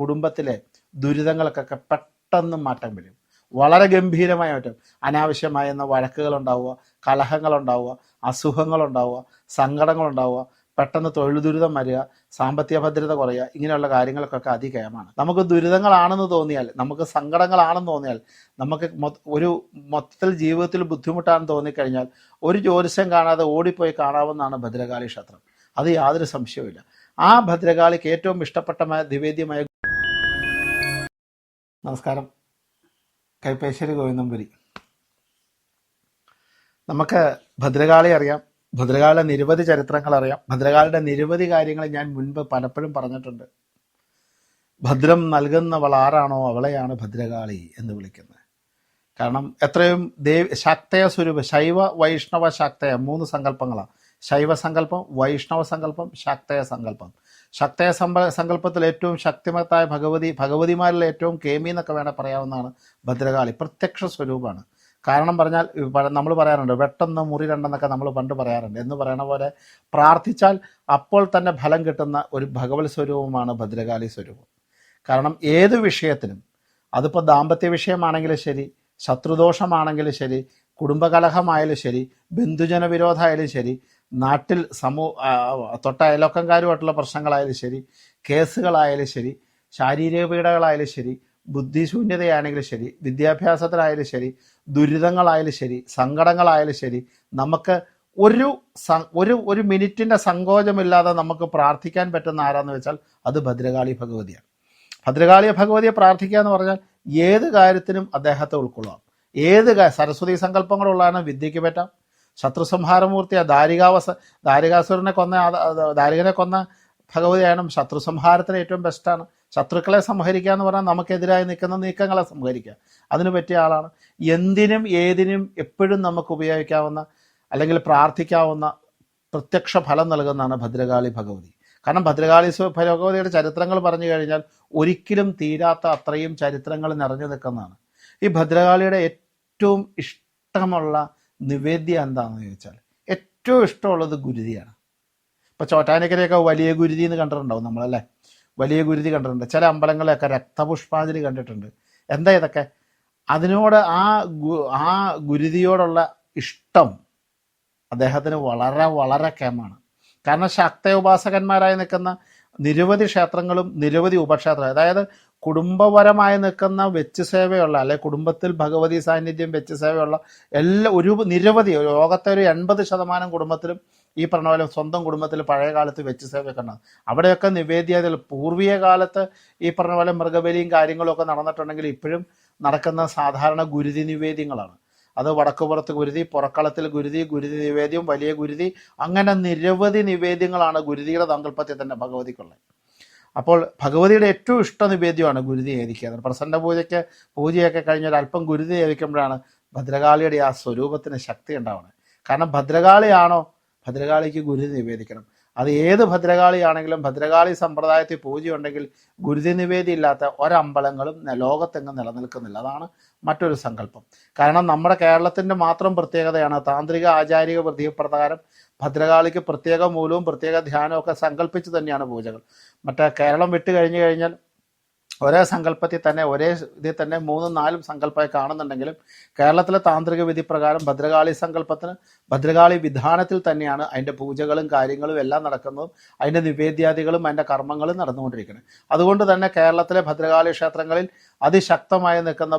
കുടുംബത്തിലെ ദുരിതങ്ങൾക്കൊക്കെ പെട്ടെന്ന് മാറ്റം വരും. വളരെ ഗംഭീരമായ മാറ്റം. അനാവശ്യമായ വഴക്കുകൾ ഉണ്ടാവുക കലഹങ്ങൾ ഉണ്ടാവുക അസുഖങ്ങൾ ഉണ്ടാവുക സങ്കടങ്ങൾ ഉണ്ടാവുക പെട്ടെന്ന് തൊഴിൽ ദുരിതം വരിക സാമ്പത്തിക ഭദ്രത കുറയുക ഇങ്ങനെയുള്ള കാര്യങ്ങൾക്കൊക്കെ അതികയമാണ് നമുക്ക് ദുരിതങ്ങളാണെന്ന് തോന്നിയാൽ നമുക്ക് സങ്കടങ്ങളാണെന്ന് തോന്നിയാൽ നമുക്ക് ഒരു മൊത്തത്തിൽ ജീവിതത്തിൽ ബുദ്ധിമുട്ടാണെന്ന് തോന്നിക്കഴിഞ്ഞാൽ ഒരു ജ്യോതിഷം കാണാതെ ഓടിപ്പോയി കാണാവുന്നതാണ് ഭദ്രകാളി ക്ഷേത്രം. അത് യാതൊരു സംശയവുമില്ല. ആ ഭദ്രകാളിക്ക് ഏറ്റവും ഇഷ്ടപ്പെട്ടമായ നിവേദ്യമായ നമസ്കാരം. കൈപ്പേശ്ശേരി ഗോവിന്ദമ്പുരി നമുക്ക് ഭദ്രകാളി അറിയാം ഭദ്രകാളിയുടെ നിരവധി ചരിത്രങ്ങൾ അറിയാം ഭദ്രകാളിയുടെ നിരവധി കാര്യങ്ങൾ ഞാൻ മുൻപ് പലപ്പോഴും പറഞ്ഞിട്ടുണ്ട്. ഭദ്രം നൽകുന്നവൾ ആരാണോ അവളെയാണ് ഭദ്രകാളി എന്ന് വിളിക്കുന്നത്. കാരണം എത്രയും ദേവ് ശാക്തയ സ്വരൂപ ശൈവ വൈഷ്ണവ ശാക്തയ മൂന്ന് സങ്കല്പങ്ങളാണ് ശൈവ സങ്കല്പം വൈഷ്ണവ സങ്കല്പം ശാക്തയ സങ്കല്പം. ശക്തയ സമ്പ സങ്കല്പത്തിൽ ഏറ്റവും ശക്തിമത്തായ ഭഗവതി ഭഗവതിമാരിൽ ഏറ്റവും കേമി എന്നൊക്കെ വേണേൽ പറയാവുന്നതാണ് ഭദ്രകാളി. പ്രത്യക്ഷ സ്വരൂപമാണ്. കാരണം പറഞ്ഞാൽ നമ്മൾ പറയാറുണ്ട് വെട്ടെന്ന് മുറി രണ്ടെന്നൊക്കെ നമ്മൾ പണ്ട് പറയാറുണ്ട്. എന്ന് പറയണ പോലെ പ്രാർത്ഥിച്ചാൽ അപ്പോൾ തന്നെ ഫലം കിട്ടുന്ന ഒരു ഭഗവത് സ്വരൂപമാണ് ഭദ്രകാളി സ്വരൂപം. കാരണം ഏത് വിഷയത്തിനും അതിപ്പോൾ ദാമ്പത്യ വിഷയമാണെങ്കിലും ശരി ശത്രുദോഷമാണെങ്കിലും ശരി കുടുംബകലഹമായാലും ശരി ബന്ധുജന വിരോധമായാലും ശരി നാട്ടിൽ സമൂ തൊട്ട അയലോക്കംകാരുമായിട്ടുള്ള പ്രശ്നങ്ങളായാലും ശരി കേസുകളായാലും ശരി ശാരീരിക പീഡകളായാലും ശരി ബുദ്ധിശൂന്യതയാണെങ്കിലും ശരി വിദ്യാഭ്യാസത്തിലായാലും ശരി ദുരിതങ്ങളായാലും ശരി സങ്കടങ്ങളായാലും ശരി നമുക്ക് ഒരു ഒരു ഒരു മിനിറ്റിന്റെ സങ്കോചമില്ലാതെ നമുക്ക് പ്രാർത്ഥിക്കാൻ പറ്റുന്ന ആരാന്ന് വെച്ചാൽ അത് ഭദ്രകാളി ഭഗവതിയാണ്. ഭദ്രകാളി ഭഗവതിയെ പ്രാർത്ഥിക്കുക എന്ന് പറഞ്ഞാൽ ഏത് കാര്യത്തിനും അദ്ദേഹത്തെ ഉൾക്കൊള്ളാം ഏത് സരസ്വതി സങ്കല്പങ്ങളുള്ളതാണ് വിദ്യയ്ക്ക് പറ്റാം ശത്രു ആ ദാരികാവസ ദാരികാസുരനെ കൊന്ന ദാരികനെ കൊന്ന ഭഗവതിയാണ്. ശത്രു സംഹാരത്തിന് ഏറ്റവും ബെസ്റ്റാണ് ശത്രുക്കളെ സംഹരിക്കുക എന്ന് പറഞ്ഞാൽ നമുക്കെതിരായി നിൽക്കുന്ന നീക്കങ്ങളെ സംഹരിക്കുക. അതിന് പറ്റിയ ആളാണ്. എന്തിനും ഏതിനും എപ്പോഴും നമുക്ക് ഉപയോഗിക്കാവുന്ന അല്ലെങ്കിൽ പ്രാർത്ഥിക്കാവുന്ന പ്രത്യക്ഷ ഫലം നൽകുന്നതാണ് ഭദ്രകാളി ഭഗവതി. കാരണം ഭദ്രകാളി ഭഗവതിയുടെ ചരിത്രങ്ങൾ പറഞ്ഞു കഴിഞ്ഞാൽ ഒരിക്കലും തീരാത്ത അത്രയും ചരിത്രങ്ങൾ നിറഞ്ഞു നിൽക്കുന്നതാണ്. ഈ ഭദ്രകാളിയുടെ ഏറ്റവും ഇഷ്ടമുള്ള നിവേദ്യം എന്താണെന്ന് ചോദിച്ചാൽ ഏറ്റവും ഇഷ്ടമുള്ളത് ഗുരുതിയാണ്. ഇപ്പോൾ ചോറ്റാനിക്കരയൊക്കെ വലിയ ഗുരുതി എന്ന് കണ്ടിട്ടുണ്ടാവും നമ്മളല്ലേ? വലിയ ഗുരുതി കണ്ടിട്ടുണ്ട്. ചില അമ്പലങ്ങളിലൊക്കെ രക്തപുഷ്പാഞ്ജലി കണ്ടിട്ടുണ്ട്. എന്താ ഇതൊക്കെ? അതിനോട് ആ ആ ഗുരുതിയോടുള്ള ഇഷ്ടം അദ്ദേഹത്തിന് വളരെ വളരെ കേമാണ് കാരണം ശക്ത ഉപാസകന്മാരായി നിൽക്കുന്ന നിരവധി ക്ഷേത്രങ്ങളും നിരവധി ഉപക്ഷേത്രം അതായത് കുടുംബപരമായി നിൽക്കുന്ന വെച്ച് സേവയുള്ള അല്ലെ കുടുംബത്തിൽ ഭഗവതി സാന്നിധ്യം വെച്ച് സേവയുള്ള എല്ലാ ഒരു നിരവധി ലോകത്തെ ഒരു എൺപത് ശതമാനം കുടുംബത്തിലും ഈ പറഞ്ഞ പോലെ സ്വന്തം കുടുംബത്തിൽ പഴയ കാലത്ത് വെച്ച് സേവയൊക്കെ ഉണ്ടാകും അവിടെയൊക്കെ നിവേദ്യതയിൽ പൂർവീയ കാലത്ത് ഈ പറഞ്ഞ പോലെ മൃഗബലിയും കാര്യങ്ങളൊക്കെ നടന്നിട്ടുണ്ടെങ്കിൽ ഇപ്പോഴും നടക്കുന്ന സാധാരണ ഗുരുതി നിവേദ്യങ്ങളാണ്. അത് വടക്കുപുറത്ത് ഗുരുതി പുറക്കളത്തിൽ ഗുരുതി ഗുരുതി നിവേദ്യം വലിയ ഗുരുതി അങ്ങനെ നിരവധി നിവേദ്യങ്ങളാണ് ഗുരുതിയുടെ സങ്കല്പത്തിൽ തന്നെ ഭഗവതിക്കുള്ളത്. അപ്പോൾ ഭഗവതിയുടെ ഏറ്റവും ഇഷ്ട നിവേദ്യമാണ് ഗുരുതി ഏരിക്കുക പ്രസന്ന പൂജയ്ക്ക് പൂജയൊക്കെ കഴിഞ്ഞ ഒരു അല്പം ഗുരുതി ഏവിക്കുമ്പോഴാണ് ഭദ്രകാളിയുടെ ആ സ്വരൂപത്തിന് ശക്തി ഉണ്ടാവുന്നത്. കാരണം ഭദ്രകാളിയാണോ? ഭദ്രകാളിക്ക് ഗുരുതി നിവേദിക്കണം. അത് ഏത് ഭദ്രകാളിയാണെങ്കിലും ഭദ്രകാളി സമ്പ്രദായത്തിൽ പൂജയുണ്ടെങ്കിൽ ഗുരുതി നിവേദി ഇല്ലാത്ത ഒരമ്പലങ്ങളും ലോകത്തെങ്ങും നിലനിൽക്കുന്നില്ല. അതാണ് മറ്റൊരു സങ്കല്പം. കാരണം നമ്മുടെ കേരളത്തിന്റെ മാത്രം പ്രത്യേകതയാണ് താന്ത്രിക ആചാരിക പ്രകാരം ഭദ്രകാളിക്ക് പ്രത്യേക മൂലവും പ്രത്യേക ധ്യാനവും ഒക്കെ സങ്കല്പിച്ച് തന്നെയാണ് പൂജകൾ. മറ്റേ കേരളം വിട്ട് കഴിഞ്ഞു കഴിഞ്ഞാൽ ഒരേ സങ്കല്പത്തിൽ തന്നെ ഒരേ ഇതിൽ തന്നെ മൂന്നും നാലും സങ്കല്പമായി കാണുന്നുണ്ടെങ്കിലും കേരളത്തിലെ താന്ത്രിക വിധി പ്രകാരം ഭദ്രകാളി സങ്കല്പത്തിന് ഭദ്രകാളി വിധാനത്തിൽ തന്നെയാണ് അതിന്റെ പൂജകളും കാര്യങ്ങളും എല്ലാം നടക്കുന്നതും അതിന്റെ നിവേദ്യാദികളും അതിന്റെ കർമ്മങ്ങളും നടന്നുകൊണ്ടിരിക്കുന്നത്. അതുകൊണ്ട് തന്നെ കേരളത്തിലെ ഭദ്രകാളി ക്ഷേത്രങ്ങളിൽ അതിശക്തമായി നിൽക്കുന്ന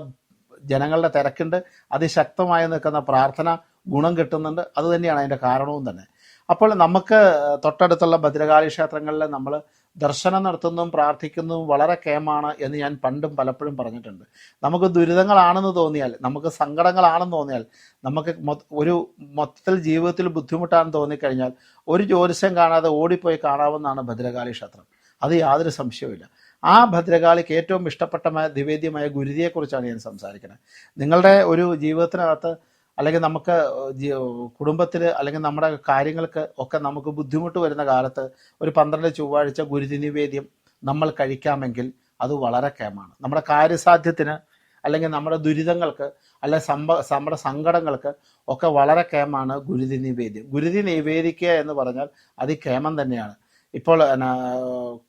ജനങ്ങളുടെ തിരക്കുണ്ട് അതിശക്തമായി നിൽക്കുന്ന പ്രാർത്ഥന ഗുണം കിട്ടുന്നുണ്ട്. അത് തന്നെയാണ് അതിന്റെ കാരണവും തന്നെ. അപ്പോൾ നമുക്ക് തൊട്ടടുത്തുള്ള ഭദ്രകാളി ക്ഷേത്രങ്ങളിൽ നമ്മൾ ദർശനം നടത്തുന്നതും പ്രാർത്ഥിക്കുന്നതും വളരെ കേമാണ് എന്ന് ഞാൻ പണ്ടും പലപ്പോഴും പറഞ്ഞിട്ടുണ്ട്. നമുക്ക് ദുരിതങ്ങളാണെന്ന് തോന്നിയാൽ നമുക്ക് സങ്കടങ്ങളാണെന്ന് തോന്നിയാൽ നമുക്ക് ഒരു മൊത്തത്തിൽ ജീവിതത്തിൽ ബുദ്ധിമുട്ടാണെന്ന് തോന്നിക്കഴിഞ്ഞാൽ ഒരു ജ്യോതിഷം കാണാതെ ഓടിപ്പോയി കാണാവുന്നതാണ് ഭദ്രകാളി ക്ഷേത്രം. അത് യാതൊരു സംശയവുമില്ല. ആ ഭദ്രകാളിക്ക് ഏറ്റവും ഇഷ്ടപ്പെട്ടമായ നിവേദ്യമായ ഗുരുതിയെക്കുറിച്ചാണ് ഞാൻ സംസാരിക്കുന്നത്. നിങ്ങളുടെ ഒരു ജീവിതത്തിനകത്ത് അല്ലെങ്കിൽ നമുക്ക് കുടുംബത്തിൽ അല്ലെങ്കിൽ നമ്മുടെ കാര്യങ്ങൾക്ക് ഒക്കെ നമുക്ക് ബുദ്ധിമുട്ട് വരുന്ന കാലത്ത് ഒരു പന്ത്രണ്ട് ചൊവ്വാഴ്ച ഗുരുതി നിവേദ്യം നമ്മൾ കഴിക്കാമെങ്കിൽ അത് വളരെ കേമാണ് നമ്മുടെ കാര്യസാധ്യത്തിന് അല്ലെങ്കിൽ നമ്മുടെ ദുരിതങ്ങൾക്ക് അല്ലെങ്കിൽ സമ്പ നമ്മുടെ സങ്കടങ്ങൾക്ക് ഒക്കെ വളരെ കേമാണ് ഗുരുതി നിവേദ്യം. ഗുരുതി നിവേദിക്കുക എന്ന് പറഞ്ഞാൽ അത് കേമം തന്നെയാണ്. ഇപ്പോൾ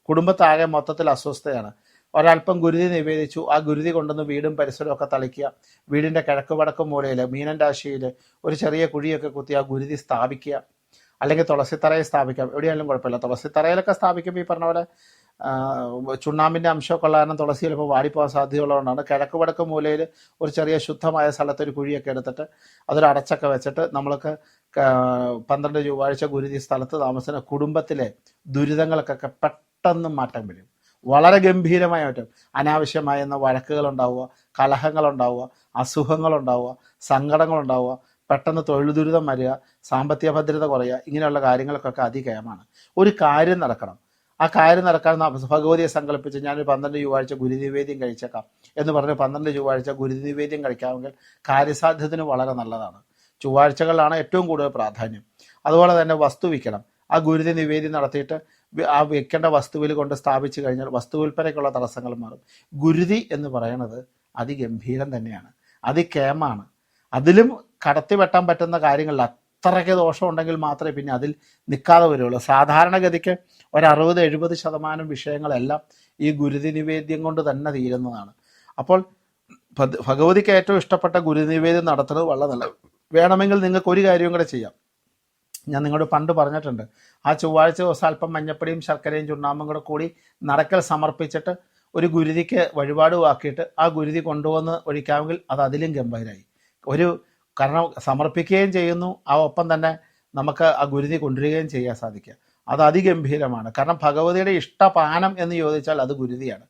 കുടുംബത്താകെ മൊത്തത്തിൽ അസ്വസ്ഥയാണ്. ഒരല്പം ഗുരുതി നിവേദിച്ചു. ആ ഗുരുതി കൊണ്ടുവന്ന് വീടും പരിസരവും ഒക്കെ തളിക്കുക. വീടിന്റെ കിഴക്ക് വടക്ക് മൂലയിൽ മീനൻ രാശിയിൽ ഒരു ചെറിയ കുഴിയൊക്കെ കുത്തി ആ ഗുരുതി സ്ഥാപിക്കുക. അല്ലെങ്കിൽ തുളസിത്തറയിൽ സ്ഥാപിക്കാം. എവിടെയായാലും കുഴപ്പമില്ല. തുളസിത്തറയിലൊക്കെ സ്ഥാപിക്കുമ്പോൾ ഈ പറഞ്ഞ പോലെ ചുണ്ണാമ്പിന്റെ അംശമൊക്കെ ഉള്ള കാരണം തുളസി ചിലപ്പോൾ വാടിപ്പോകാൻ സാധ്യതയുള്ളതുകൊണ്ടാണ്. കിഴക്ക് വടക്ക് മൂലയിൽ ഒരു ചെറിയ ശുദ്ധമായ സ്ഥലത്ത് ഒരു കുഴിയൊക്കെ എടുത്തിട്ട് അതൊരു അടച്ചൊക്കെ വെച്ചിട്ട് നമ്മൾക്ക് പന്ത്രണ്ട് ചൊവ്വാഴ്ച ഗുരുതി സ്ഥലത്ത് താമസിക്കുന്ന കുടുംബത്തിലെ ദുരിതങ്ങൾക്കൊക്കെ പെട്ടെന്ന് മാറ്റം വരും. വളരെ ഗംഭീരമായ മാറ്റം. അനാവശ്യമായ എന്ന വഴക്കുകൾ ഉണ്ടാവുക കലഹങ്ങൾ ഉണ്ടാവുക അസുഖങ്ങൾ ഉണ്ടാവുക സങ്കടങ്ങൾ ഉണ്ടാവുക പെട്ടെന്ന് തൊഴിൽ ദുരിതം വരിക സാമ്പത്തിക ഭദ്രത കുറയുക ഇങ്ങനെയുള്ള കാര്യങ്ങൾക്കൊക്കെ അതികയമാണ്. ഒരു കാര്യം നടക്കണം. ആ കാര്യം നടക്കാൻ ഭഗവതിയെ സങ്കല്പിച്ച് ഞാനൊരു പന്ത്രണ്ട് ചൊവ്വാഴ്ച ഗുരുനിവേദ്യം കഴിച്ചേക്കാം എന്ന് പറഞ്ഞ് പന്ത്രണ്ട് ചൊവ്വാഴ്ച ഗുരുനിവേദ്യം കഴിക്കാമെങ്കിൽ കാര്യസാധ്യത്തിന് വളരെ നല്ലതാണ്. ചൊവ്വാഴ്ചകളിലാണ് ഏറ്റവും കൂടുതൽ പ്രാധാന്യം. അതുപോലെ തന്നെ വസ്തു വിൽക്കണം. ആ ഗുരുതി നിവേദ്യം നടത്തിയിട്ട് ആ വെക്കേണ്ട വസ്തുവിൽ കൊണ്ട് സ്ഥാപിച്ചു കഴിഞ്ഞാൽ വസ്തു വിൽപ്പനയ്ക്കുള്ള തടസ്സങ്ങൾ മാറും. ഗുരുതി എന്ന് പറയുന്നത് അതിഗംഭീരം തന്നെയാണ്. അതികേമാണ് അതിലും കടത്തി വെട്ടാൻ പറ്റുന്ന കാര്യങ്ങളിൽ അത്രയ്ക്ക് ദോഷം ഉണ്ടെങ്കിൽ മാത്രമേ പിന്നെ അതിൽ നിൽക്കാതെ വരുള്ളൂ. സാധാരണഗതിക്ക് ഒരു അറുപത് എഴുപത് ശതമാനം വിഷയങ്ങളെല്ലാം ഈ ഗുരുതി നിവേദ്യം കൊണ്ട് തന്നെ തീരുന്നതാണ്. അപ്പോൾ ഭഗ- ഭഗവതിക്ക് ഏറ്റവും ഇഷ്ടപ്പെട്ട ഗുരുനിവേദ്യം നടത്തുന്നത് വളരെ നല്ല വേണമെങ്കിൽ നിങ്ങൾക്ക് ഒരു കാര്യവും കൂടെ ചെയ്യാം. ഞാൻ നിങ്ങളോട് പണ്ട് പറഞ്ഞിട്ടുണ്ട്. ആ ചൊവ്വാഴ്ച ദിവസം അല്പം മഞ്ഞപ്പൊടിയും ശർക്കരയും ചുണ്ണാമ്പും കൂടെ കൂടി നടക്കൽ സമർപ്പിച്ചിട്ട് ഒരു ഗുരുതിക്ക് വഴിപാട് ആക്കിയിട്ട് ആ ഗുരുതി കൊണ്ടുവന്ന് ഒഴിക്കാമെങ്കിൽ അത് അതിലും ഗംഭീരായി. ഒരു കാരണം സമർപ്പിക്കുകയും ചെയ്യുന്നു. ആ ഒപ്പം തന്നെ നമുക്ക് ആ ഗുരുതി കൊണ്ടുവരികയും ചെയ്യാൻ സാധിക്കുക. അത് അതിഗംഭീരമാണ്. കാരണം ഭഗവതിയുടെ ഇഷ്ടപാനം എന്ന് ചോദിച്ചാൽ അത് ഗുരുതിയാണ്.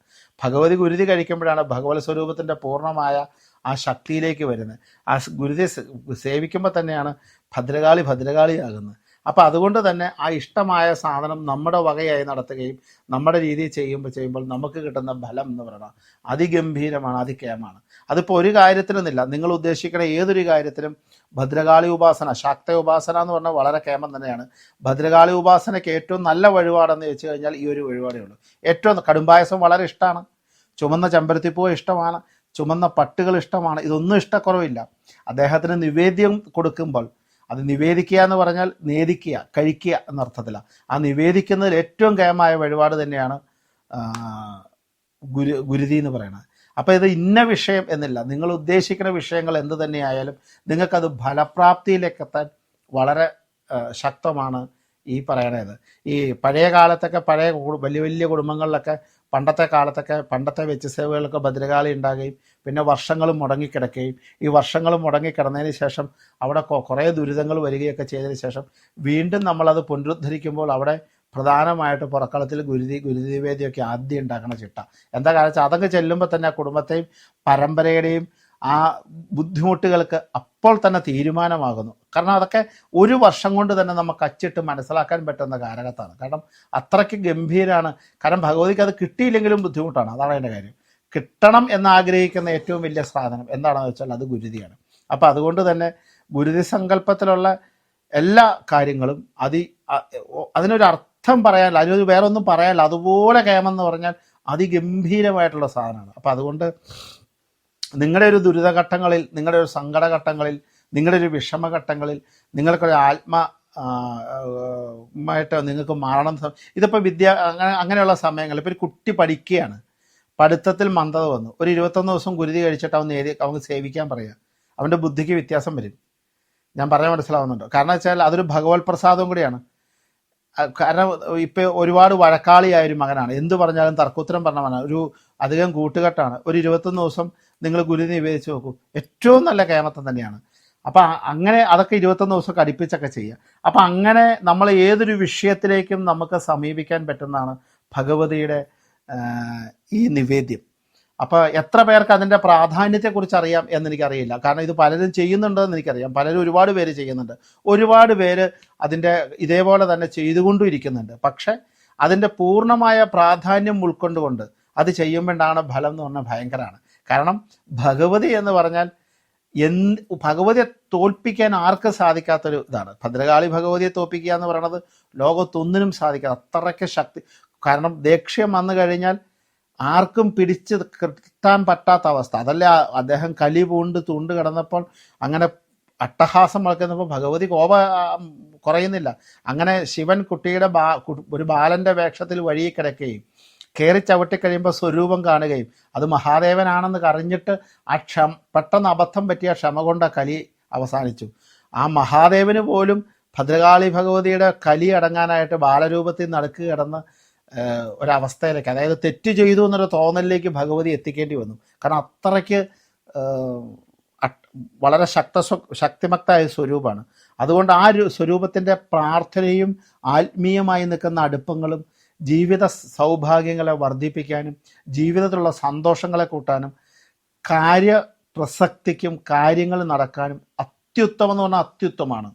ഭഗവതി ഗുരുതി കഴിക്കുമ്പോഴാണ് ഭഗവത് സ്വരൂപത്തിന്റെ പൂർണമായ ആ ശക്തിയിലേക്ക് വരുന്നത്. ആ ഗുരുതെ സേവിക്കുമ്പോൾ തന്നെയാണ് ഭദ്രകാളി ഭദ്രകാളിയാകുന്നത്. അപ്പോൾ അതുകൊണ്ട് തന്നെ ആ ഇഷ്ടമായ സാധനം നമ്മുടെ വകയായി നടത്തുകയും നമ്മുടെ രീതിയിൽ ചെയ്യുമ്പോൾ ചെയ്യുമ്പോൾ നമുക്ക് കിട്ടുന്ന ഫലം എന്ന് പറയുന്നത് അതിഗംഭീരമാണ് അതികേമാണ് അതിപ്പോൾ ഒരു കാര്യത്തിനെന്നില്ല. നിങ്ങൾ ഉദ്ദേശിക്കുന്ന ഏതൊരു കാര്യത്തിനും ഭദ്രകാളി ഉപാസന ശാക്ത ഉപാസന എന്ന് പറഞ്ഞാൽ വളരെ കേമം തന്നെയാണ്. ഭദ്രകാളി ഉപാസനയ്ക്ക് ഏറ്റവും നല്ല വഴിപാടെന്ന് വെച്ച് കഴിഞ്ഞാൽ ഈ ഒരു വഴിപാടേ ഉള്ളൂ. ഏറ്റവും കടുംപായസം വളരെ ഇഷ്ടമാണ്. ചുമന്ന ചെമ്പരത്തിപ്പൂ ഇഷ്ടമാണ്. ചുമന്ന പട്ടുകൾ ഇഷ്ടമാണ്. ഇതൊന്നും ഇഷ്ടക്കുറവില്ല. അദ്ദേഹത്തിന് നിവേദ്യം കൊടുക്കുമ്പോൾ അത് നിവേദിക്കുക എന്ന് പറഞ്ഞാൽ നേദിക്കുക കഴിക്കുക എന്നർത്ഥത്തിലാണ് ആ നിവേദിക്കുന്നതിൽ ഏറ്റവും കയമായ വഴിപാട് തന്നെയാണ് ഗുരു ഗുരുതി എന്ന് പറയുന്നത്. അപ്പോൾ ഇത് ഇന്ന വിഷയം എന്നില്ല. നിങ്ങൾ ഉദ്ദേശിക്കുന്ന വിഷയങ്ങൾ എന്ത് തന്നെയായാലും നിങ്ങൾക്കത് ഫലപ്രാപ്തിയിലേക്ക് എത്താൻ വളരെ ശക്തമാണ് ഈ പറയണത്. ഈ പഴയ കാലത്തൊക്കെ പഴയ വലിയ വലിയ കുടുംബങ്ങളിലൊക്കെ പണ്ടത്തെ കാലത്തൊക്കെ പണ്ടത്തെ വെച്ചുസേവകളൊക്കെ ഭദ്രകാളി ഉണ്ടാകുകയും പിന്നെ വർഷങ്ങളും മുടങ്ങിക്കിടക്കുകയും ഈ വർഷങ്ങളും മുടങ്ങിക്കിടന്നതിന് ശേഷം അവിടെ കുറേ ദുരിതങ്ങൾ വരികയൊക്കെ ചെയ്തതിന് ശേഷം വീണ്ടും നമ്മളത് പുനരുദ്ധരിക്കുമ്പോൾ അവിടെ പ്രധാനമായിട്ട് പുറക്കളത്തിൽ ഗുരുതി ഗുരുതിവേദിയൊക്കെ ആദ്യം ഉണ്ടാക്കണ ചിട്ട. എന്താ കാരണം വെച്ചാൽ അതൊക്കെ ചെല്ലുമ്പോൾ തന്നെ ആ കുടുംബത്തെയും പരമ്പരയുടെയും ആ ബുദ്ധിമുട്ടുകൾക്ക് അപ്പോൾ തന്നെ തീരുമാനമാകുന്നു. കാരണം അതൊക്കെ ഒരു വർഷം കൊണ്ട് തന്നെ നമുക്ക് അച്ചിട്ട് മനസ്സിലാക്കാൻ പറ്റുന്ന കാരകത്താണ് കാരണം അത്രയ്ക്ക് ഗംഭീരമാണ് കാരണം ഭഗവതിക്ക് അത് കിട്ടിയില്ലെങ്കിലും ബുദ്ധിമുട്ടാണ്. അതാണ് എന്റെ കാര്യം. കിട്ടണം എന്നാഗ്രഹിക്കുന്ന ഏറ്റവും വലിയ സാധനം എന്താണെന്ന് വെച്ചാൽ അത് ഗുരുതിയാണ്. അപ്പോൾ അതുകൊണ്ട് തന്നെ ഗുരുതി സങ്കല്പത്തിലുള്ള എല്ലാ കാര്യങ്ങളും അതി അതിനൊരു അർത്ഥം പറയാനില്ല. അതിനൊരു വേറെ ഒന്നും പറയാനില്ല. അതുപോലെ കേമെന്ന് പറഞ്ഞാൽ അതിഗംഭീരമായിട്ടുള്ള സാധനമാണ്. അപ്പം അതുകൊണ്ട് നിങ്ങളുടെ ഒരു ദുരിതഘട്ടങ്ങളിൽ നിങ്ങളുടെ ഒരു സങ്കടഘട്ടങ്ങളിൽ നിങ്ങളുടെ ഒരു വിഷമഘട്ടങ്ങളിൽ നിങ്ങൾക്കൊരു ആത്മ ആയിട്ട് നിങ്ങൾക്ക് മാറണം. ഇതിപ്പോൾ വിദ്യ അങ്ങനെ അങ്ങനെയുള്ള സമയങ്ങളിൽ ഇപ്പോൾ ഒരു കുട്ടി പഠിക്കുകയാണ്. പഠിത്തത്തിൽ മന്ദത വന്നു. ഒരു ഇരുപത്തൊന്ന് ദിവസം ഗുരുതി കഴിച്ചിട്ട് അവൻ നേരി അവന് സേവിക്കാൻ പറയുക. അവന്റെ ബുദ്ധിക്ക് വ്യത്യാസം വരും. ഞാൻ പറയാൻ മനസ്സിലാവുന്നുണ്ട്? കാരണം വെച്ചാൽ അതൊരു ഭഗവത് പ്രസാദവും കൂടിയാണ് കാരണം ഇപ്പോൾ ഒരുപാട് വഴക്കാളിയായ ഒരു മകനാണ്. എന്ത് പറഞ്ഞാലും തർക്കുത്തരം പറഞ്ഞവനാണ് ഒരു അധികം കൂട്ടുകെട്ടാണ്. ഒരു ഇരുപത്തൊന്ന് ദിവസം നിങ്ങൾ ഗുരു നിവേദിച്ച് നോക്കൂ. ഏറ്റവും നല്ല കേമത്തം തന്നെയാണ്. അപ്പൊ അങ്ങനെ അതൊക്കെ ഇരുപത്തൊന്ന് ദിവസം അടുപ്പിച്ചൊക്കെ ചെയ്യുക. അപ്പൊ അങ്ങനെ നമ്മൾ ഏതൊരു വിഷയത്തിലേക്കും നമുക്ക് സമീപിക്കാൻ പറ്റുന്നതാണ് ഭഗവതിയുടെ ഈ നിവേദ്യം. അപ്പോൾ എത്ര പേർക്ക് അതിന്റെ പ്രാധാന്യത്തെക്കുറിച്ച് അറിയാം എന്ന് എനിക്കറിയില്ല കാരണം ഇത് പലരും ചെയ്യുന്നുണ്ടെന്ന് എനിക്കറിയാം. പലരും ഒരുപാട് പേര് ചെയ്യുന്നുണ്ട്. ഒരുപാട് പേര് അതിന്റെ ഇതേപോലെ തന്നെ ചെയ്തുകൊണ്ടും ഇരിക്കുന്നുണ്ട്. പക്ഷെ അതിന്റെ പൂർണമായ പ്രാധാന്യം ഉൾക്കൊണ്ടുകൊണ്ട് അത് ചെയ്യുമ്പോഴാണ് ഫലം എന്ന് പറഞ്ഞാൽ ഭയങ്കരമാണ്. കാരണം ഭഗവതി എന്ന് പറഞ്ഞാൽ എന്ത് ഭഗവതിയെ തോൽപ്പിക്കാൻ ആർക്കും സാധിക്കാത്തൊരു ഇതാണ്. ഭദ്രകാളി ഭഗവതിയെ തോൽപ്പിക്കുക എന്ന് പറയുന്നത് ലോകത്തൊന്നിനും സാധിക്കാതെ അത്രയ്ക്ക് ശക്തി. കാരണം ദേക്ഷ്യം വന്നു കഴിഞ്ഞാൽ ആർക്കും പിടിച്ച് കിട്ടാൻ പറ്റാത്ത അവസ്ഥ. അതല്ല അദ്ദേഹം കലി പൂണ്ട് തുണ്ട് കിടന്നപ്പോൾ അങ്ങനെ അട്ടഹാസം വളർത്തുന്നപ്പോൾ ഭഗവതി കോപ കുറയുന്നില്ല. അങ്ങനെ ശിവൻ കുട്ടിയുടെ ബാ ഒരു ബാലന്റെ വേഷത്തിൽ വഴി കിടക്കുകയും കയറി ചവിട്ടി കഴിയുമ്പോൾ സ്വരൂപം കാണുകയും അത് മഹാദേവനാണെന്ന് കറിഞ്ഞിട്ട് ആ ക്ഷമ പെട്ടെന്ന് അബദ്ധം പറ്റിയ ക്ഷമ കൊണ്ട് കലി അവസാനിച്ചു. ആ മഹാദേവന് പോലും ഭദ്രകാളി ഭഗവതിയുടെ കലി അടങ്ങാനായിട്ട് ബാലരൂപത്തിൽ നടക്കു കിടന്ന് ഒരവസ്ഥയിലേക്ക് അതായത് തെറ്റ് ചെയ്തു എന്നൊരു തോന്നലിലേക്ക് ഭഗവതി എത്തിക്കേണ്ടി വന്നു. കാരണം അത്രയ്ക്ക് വളരെ ശക്ത ശക്തിമക്തായ സ്വരൂപമാണ്. അതുകൊണ്ട് ആ സ്വരൂപത്തിന്റെ പ്രാർത്ഥനയും ആത്മീയമായി നിൽക്കുന്ന അടുപ്പങ്ങളും ജീവിത സൗഭാഗ്യങ്ങളെ വർദ്ധിപ്പിക്കാനും ജീവിതത്തിലുള്ള സന്തോഷങ്ങളെ കൂട്ടാനും കാര്യ പ്രസക്തിക്കും കാര്യങ്ങൾ നടക്കാനും അത്യുത്തമം എന്ന് പറഞ്ഞാൽ അത്യുത്തമാണ്.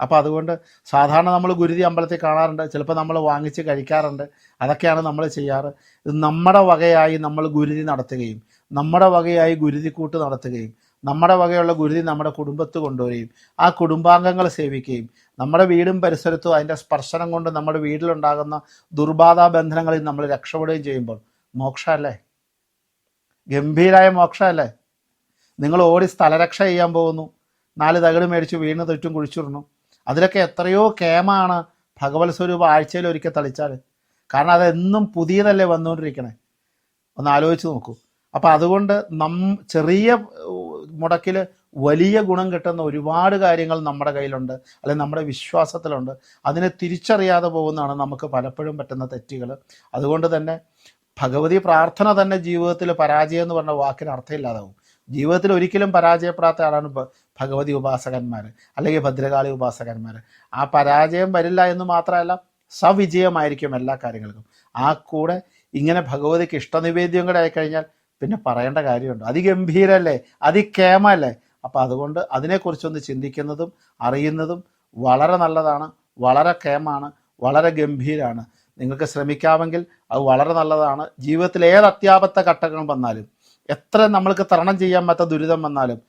അപ്പോൾ അതുകൊണ്ട് സാധാരണ നമ്മൾ ഗുരുതി അമ്പലത്തിൽ കാണാറുണ്ട് ചിലപ്പോൾ നമ്മൾ വാങ്ങിച്ച് കഴിക്കാറുണ്ട് അതൊക്കെയാണ് നമ്മൾ ചെയ്യാറ്. ഇത് നമ്മുടെ വകയായി നമ്മൾ ഗുരുതി നടത്തുകയും നമ്മുടെ വകയായി ഗുരുതിക്കൂട്ട് നടത്തുകയും നമ്മുടെ വകയുള്ള ഗുരുതി നമ്മുടെ കുടുംബത്ത് കൊണ്ടുവരികയും ആ കുടുംബാംഗങ്ങളെ സേവിക്കുകയും നമ്മുടെ വീടും പരിസരത്തും അതിന്റെ സ്പർശനം കൊണ്ട് നമ്മുടെ വീട്ടിലുണ്ടാകുന്ന ദുർബാധ ബന്ധനങ്ങളിൽ നമ്മൾ രക്ഷപ്പെടുകയും ചെയ്യുമ്പോൾ മോക്ഷമല്ലേ? ഗംഭീരായ മോക്ഷമല്ലേ? നിങ്ങൾ ഓടി സ്ഥലരക്ഷ ചെയ്യാൻ പോകുന്നു. നാല് തകിട് മേടിച്ച് വീണ് തെറ്റും കുഴിച്ചിടണു അതിലൊക്കെ എത്രയോ കേമാണ് ഭഗവത് സ്വരൂപം ആഴ്ചയിൽ ഒരിക്കൽ തളിച്ചാൽ കാരണം അതെന്നും പുതിയതല്ലേ വന്നുകൊണ്ടിരിക്കണേ. ഒന്ന് ആലോചിച്ച് നോക്കൂ. അപ്പം അതുകൊണ്ട് നം ചെറിയ മുടക്കിൽ വലിയ ഗുണം കിട്ടുന്ന ഒരുപാട് കാര്യങ്ങൾ നമ്മുടെ കയ്യിലുണ്ട് അല്ലെങ്കിൽ നമ്മുടെ വിശ്വാസത്തിലുണ്ട്. അതിനെ തിരിച്ചറിയാതെ പോകുന്നതാണ് നമുക്ക് പലപ്പോഴും പറ്റുന്ന തെറ്റുകൾ. അതുകൊണ്ട് തന്നെ ഭഗവതി പ്രാർത്ഥന തന്നെ ജീവിതത്തിൽ പരാജയം എന്ന് പറഞ്ഞ വാക്കിന് അർത്ഥമില്ലാതാവും. ജീവിതത്തിൽ ഒരിക്കലും പരാജയപ്പെടാത്ത ആളാണ് ഭഗവതി ഉപാസകന്മാർ അല്ലെങ്കിൽ ഭദ്രകാളി ഉപാസകന്മാർ ആ പരാജയം വരില്ല എന്ന് മാത്രമല്ല സവിജയമായിരിക്കും എല്ലാ കാര്യങ്ങൾക്കും. ആ കൂടെ ഇങ്ങനെ ഭഗവതിക്ക് ഇഷ്ടനിവേദ്യം കൂടെ ആയിക്കഴിഞ്ഞാൽ പിന്നെ പറയേണ്ട കാര്യമുണ്ട്. അതിഗംഭീരല്ലേ? അതിക്കേമല്ലേ? അപ്പം അതുകൊണ്ട് അതിനെക്കുറിച്ചൊന്ന് ചിന്തിക്കുന്നതും അറിയുന്നതും വളരെ നല്ലതാണ് വളരെ കേമാണ് വളരെ ഗംഭീരമാണ് നിങ്ങൾക്ക് ശ്രമിക്കാമെങ്കിൽ അത് വളരെ നല്ലതാണ്. ജീവിതത്തിൽ ഏത് അത്യാപത്ത ഘട്ടങ്ങൾ വന്നാലും എത്ര നമ്മൾക്ക് തരണം ചെയ്യാൻ പറ്റാത്ത ദുരിതം വന്നാലും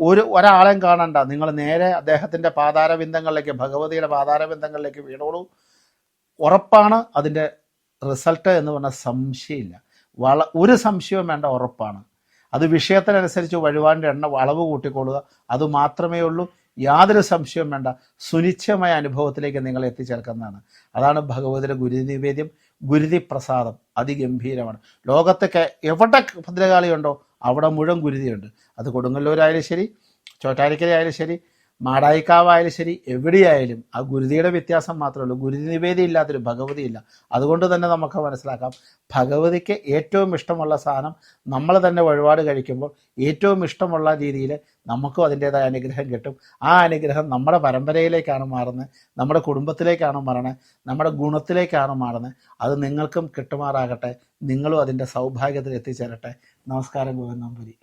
ഒരു ഒരാളെയും കാണണ്ട. നിങ്ങൾ നേരെ അദ്ദേഹത്തിന്റെ പാതാരബിന്ദങ്ങളിലേക്ക് ഭഗവതിയുടെ പാതാരബിന്ദങ്ങളിലേക്ക് വീണോളൂ. ഉറപ്പാണ് അതിന്റെ റിസൾട്ട് എന്ന് പറഞ്ഞാൽ സംശയമില്ല. വള ഒരു സംശയവും വേണ്ട ഉറപ്പാണ്. അത് വിഷയത്തിനനുസരിച്ച് വഴിപാടിന്റെ എണ്ണ അളവ് കൂട്ടിക്കൊള്ളുക. അത് മാത്രമേ ഉള്ളൂ. യാതൊരു സംശയവും വേണ്ട. സുനിശ്ചയമായ അനുഭവത്തിലേക്ക് നിങ്ങൾ എത്തിച്ചേർക്കുന്നതാണ്. അതാണ് ഭഗവതിയുടെ ഗുരുതി നിവേദ്യം. ഗുരുതി പ്രസാദം. അതിഗംഭീരമാണ്. ലോകത്തൊക്കെ എവിടെ ഭദ്രകാളിയുണ്ടോ അവിടെ മുഴുവൻ ഗുരുതിയുണ്ട്. അത് കൊടുങ്ങല്ലൂരായാലും ശരി ചോറ്റാരിക്കരയായാലും ശരി മാടായിക്കാവായാലും ശരി എവിടെയായാലും ആ ഗുരുതിയുടെ വ്യത്യാസം മാത്രമേ ഉള്ളൂ. ഗുരുതി നിവേദി ഇല്ലാത്തൊരു ഭഗവതി ഇല്ല അതുകൊണ്ട് തന്നെ നമുക്ക് മനസ്സിലാക്കാം ഭഗവതിക്ക് ഏറ്റവും ഇഷ്ടമുള്ള സാധനം നമ്മൾ തന്നെ വഴിപാട് കഴിക്കുമ്പോൾ ഏറ്റവും ഇഷ്ടമുള്ള രീതിയിൽ നമുക്കും അതിന്റെതായ അനുഗ്രഹം കിട്ടും. ആ അനുഗ്രഹം നമ്മുടെ പരമ്പരയിലേക്കാണ് മാറുന്നത് നമ്മുടെ കുടുംബത്തിലേക്കാണ് മാറുന്നത് നമ്മുടെ ഗുണത്തിലേക്കാണ് മാറുന്നത്. അത് നിങ്ങൾക്കും കിട്ടുമാറാകട്ടെ നിങ്ങളും അതിന്റെ സൗഭാഗ്യത്തിൽ എത്തിച്ചേരട്ടെ. നമസ്കാരം ഗോവിന്ദമ്പുരി